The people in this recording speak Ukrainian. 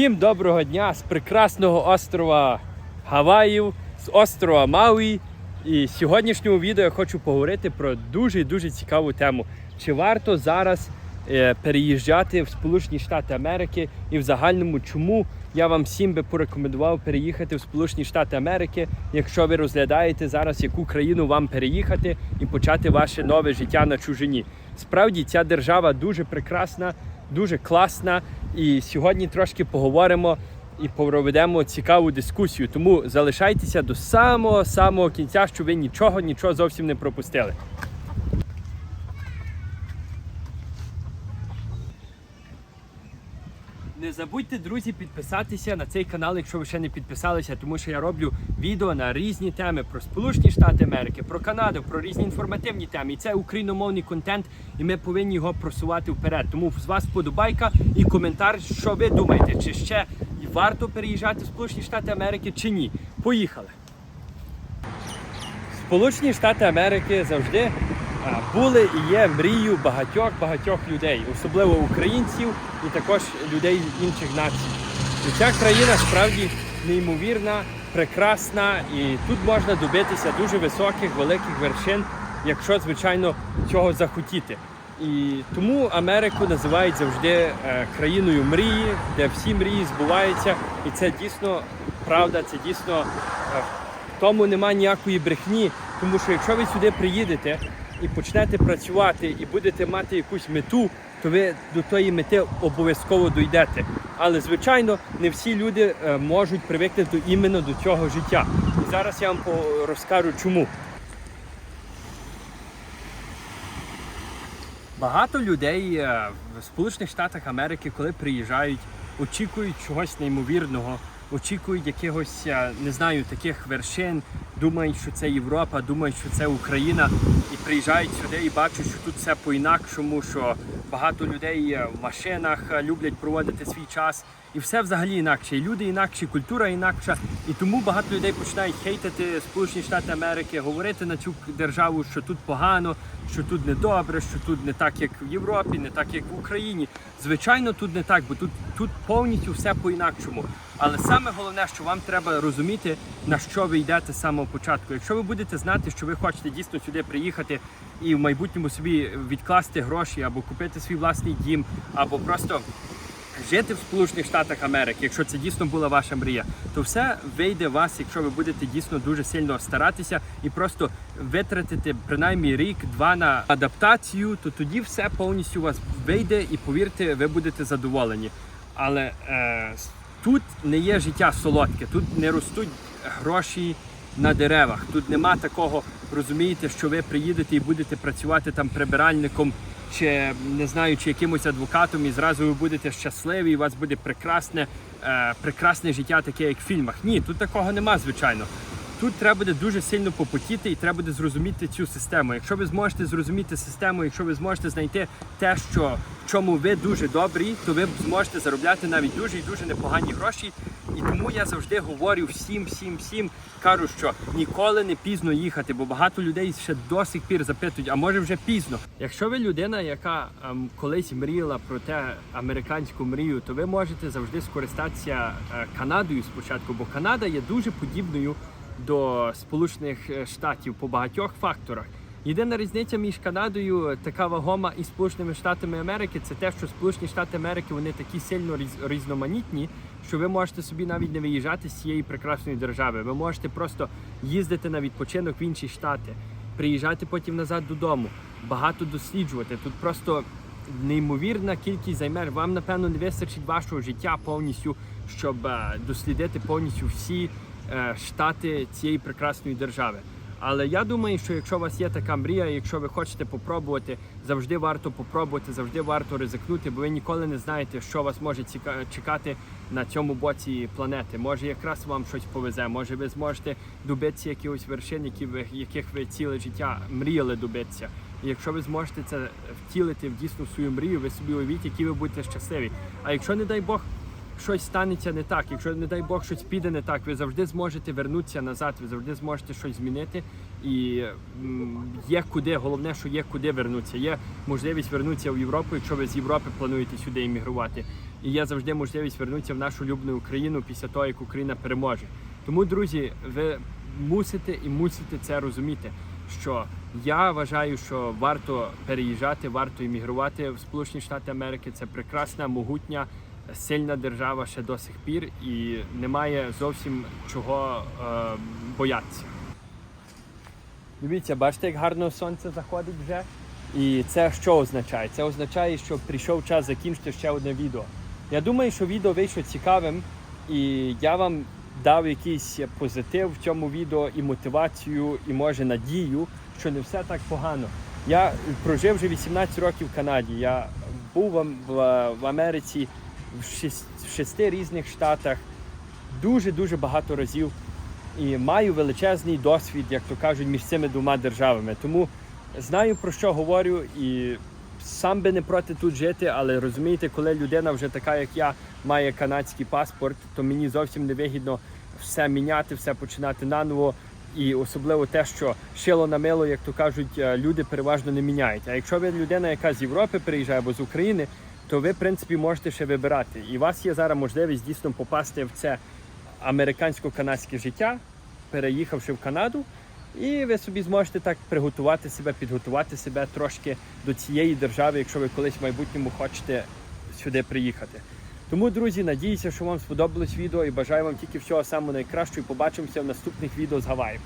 Всім доброго дня з прекрасного острова Гаваїв, з острова Мауї. І в сьогоднішньому відео я хочу поговорити про дуже дуже цікаву тему. Чи варто зараз е, переїжджати в Сполучені Штати Америки і в загальному, чому я вам всім би порекомендував переїхати в Сполучені Штати Америки, якщо ви розглядаєте зараз, яку країну вам переїхати і почати ваше нове життя на чужині. Справді ця держава дуже прекрасна, дуже класна. І сьогодні трошки поговоримо і проведемо цікаву дискусію. Тому залишайтеся до самого самого кінця, щоб ви нічого, нічого зовсім не пропустили. Не забудьте, друзі, підписатися на цей канал, якщо ви ще не підписалися, тому що я роблю відео на різні теми про Сполучені Штати Америки, про Канаду, про різні інформативні теми. І це україномовний контент, і ми повинні його просувати вперед. Тому з вас подобайка і коментар, що ви думаєте, чи ще варто переїжджати в Сполучені Штати Америки, чи ні. Поїхали! Сполучені Штати Америки завжди були і є мрією багатьох багатьох людей, особливо українців і також людей інших націй. І ця країна справді неймовірна, прекрасна, і тут можна добитися дуже високих, великих вершин, якщо звичайно цього захотіти. І тому Америку називають завжди е, країною мрії, де всі мрії збуваються, і це дійсно правда, це дійсно е, в тому немає ніякої брехні, тому що якщо ви сюди приїдете і почнете працювати і будете мати якусь мету, то ви до тої мети обов'язково дійдете. Але звичайно, не всі люди е, можуть привикнути іменно до цього життя. І зараз я вам розкажу чому. Багато людей е, в Сполучених Штатах Америки, коли приїжджають, очікують чогось неймовірного, очікують якихось, е, не знаю, таких вершин, думають, що це Європа, думають, що це Україна, і приїжджають сюди і бачать, що тут все по-інакшому, що багато людей е, в машинах е, люблять проводити свій час. І все взагалі інакше. І люди інакші, культура інакша. І тому багато людей починають хейтити Сполучені Штати Америки, говорити на цю державу, що тут погано, що тут недобре, що тут не так, як в Європі, не так, як в Україні. Звичайно, тут не так, бо тут, тут повністю все по-інакшому. Але саме головне, що вам треба розуміти, на що ви йдете з самого початку. Якщо ви будете знати, що ви хочете дійсно сюди приїхати і в майбутньому собі відкласти гроші або купити свій власний дім, або просто жити в Сполучених Штатах Америки, якщо це дійсно була ваша мрія, то все вийде вас, якщо ви будете дійсно дуже сильно старатися і просто витратити принаймні рік-два на адаптацію, то тоді все повністю у вас вийде і повірте, ви будете задоволені. Але е, тут не є життя солодке, тут не ростуть гроші на деревах. Тут нема такого, розумієте, що ви приїдете і будете працювати там прибиральником чи не знаю, чи якимось адвокатом, і зразу ви будете щасливі, і у вас буде прекрасне, е, прекрасне життя, таке як в фільмах. Ні, тут такого нема, звичайно. Тут треба буде дуже сильно попотіти і треба буде зрозуміти цю систему. Якщо ви зможете зрозуміти систему, якщо ви зможете знайти те, що чому ви дуже добрі, то ви зможете заробляти навіть дуже і дуже непогані гроші. І тому я завжди говорю всім, всім, всім, кажу, що ніколи не пізно їхати, бо багато людей ще до сих пір запитують, а може вже пізно. Якщо ви людина, яка ем, колись мріяла про те американську мрію, то ви можете завжди скористатися е, Канадою спочатку, бо Канада є дуже подібною до Сполучених Штатів по багатьох факторах. Єдина різниця між Канадою така вагома і Сполученими Штатами Америки це те, що Сполучені Штати Америки вони такі сильно різ- різноманітні, що ви можете собі навіть не виїжджати з цієї прекрасної держави. Ви можете просто їздити на відпочинок в інші штати, приїжджати потім назад додому, багато досліджувати. Тут просто неймовірна кількість займе. Вам напевно не вистачить вашого життя повністю, щоб е, дослідити повністю всі е, штати цієї прекрасної держави. Але я думаю, що якщо у вас є така мрія, якщо ви хочете попробувати, завжди варто попробувати, завжди варто ризикнути, бо ви ніколи не знаєте, що вас може чекати на цьому боці планети. Може, якраз вам щось повезе, може ви зможете добитися якихось вершин, які ви, яких ви ціле життя мріяли добитися. І якщо ви зможете це втілити в дійсну свою мрію, ви собі уявіть, які ви будете щасливі. А якщо, не дай Бог, щось станеться не так, якщо, не дай Бог, щось піде не так, ви завжди зможете вернутися назад, ви завжди зможете щось змінити. І є куди, головне, що є куди вернутися. Є можливість вернутися в Європу, якщо ви з Європи плануєте сюди іммігрувати. і є завжди можливість вернутися в нашу улюблену Україну після того, як Україна переможе. Тому, друзі, ви мусите і мусите це розуміти. Що я вважаю, що варто переїжджати, варто іммігрувати в Сполучені Штати Америки. Це прекрасна, могутня, сильна держава ще до сих пір, і немає зовсім чого е, боятися. Дивіться, бачите, як гарно сонце заходить вже. І це що означає? Це означає, що прийшов час закінчити ще одне відео. Я думаю, що відео вийшло цікавим, і я вам дав якийсь позитив в цьому відео і мотивацію, і може надію, що не все так погано. Я прожив вже 18 років в Канаді. Я був в, Америці в, шести різних штатах дуже-дуже багато разів і маю величезний досвід, як то кажуть, між цими двома державами. Тому знаю про що говорю і сам би не проти тут жити, але розумієте, коли людина вже така, як я, має канадський паспорт, то мені зовсім не вигідно все міняти, все починати наново. І особливо те, що шило на мило, як то кажуть, е, люди переважно не міняють. А якщо ви людина, яка з Європи приїжджає або з України, то ви, в принципі, можете ще вибирати. І у вас є зараз можливість дійсно попасти в це американсько-канадське життя, переїхавши в Канаду, і ви собі зможете так приготувати себе, підготувати себе трошки до цієї держави, якщо ви колись в майбутньому хочете сюди приїхати. Тому, друзі, надіюся, що вам сподобалось відео і бажаю вам тільки всього самого найкращого. І побачимося в наступних відео з Гаваїв.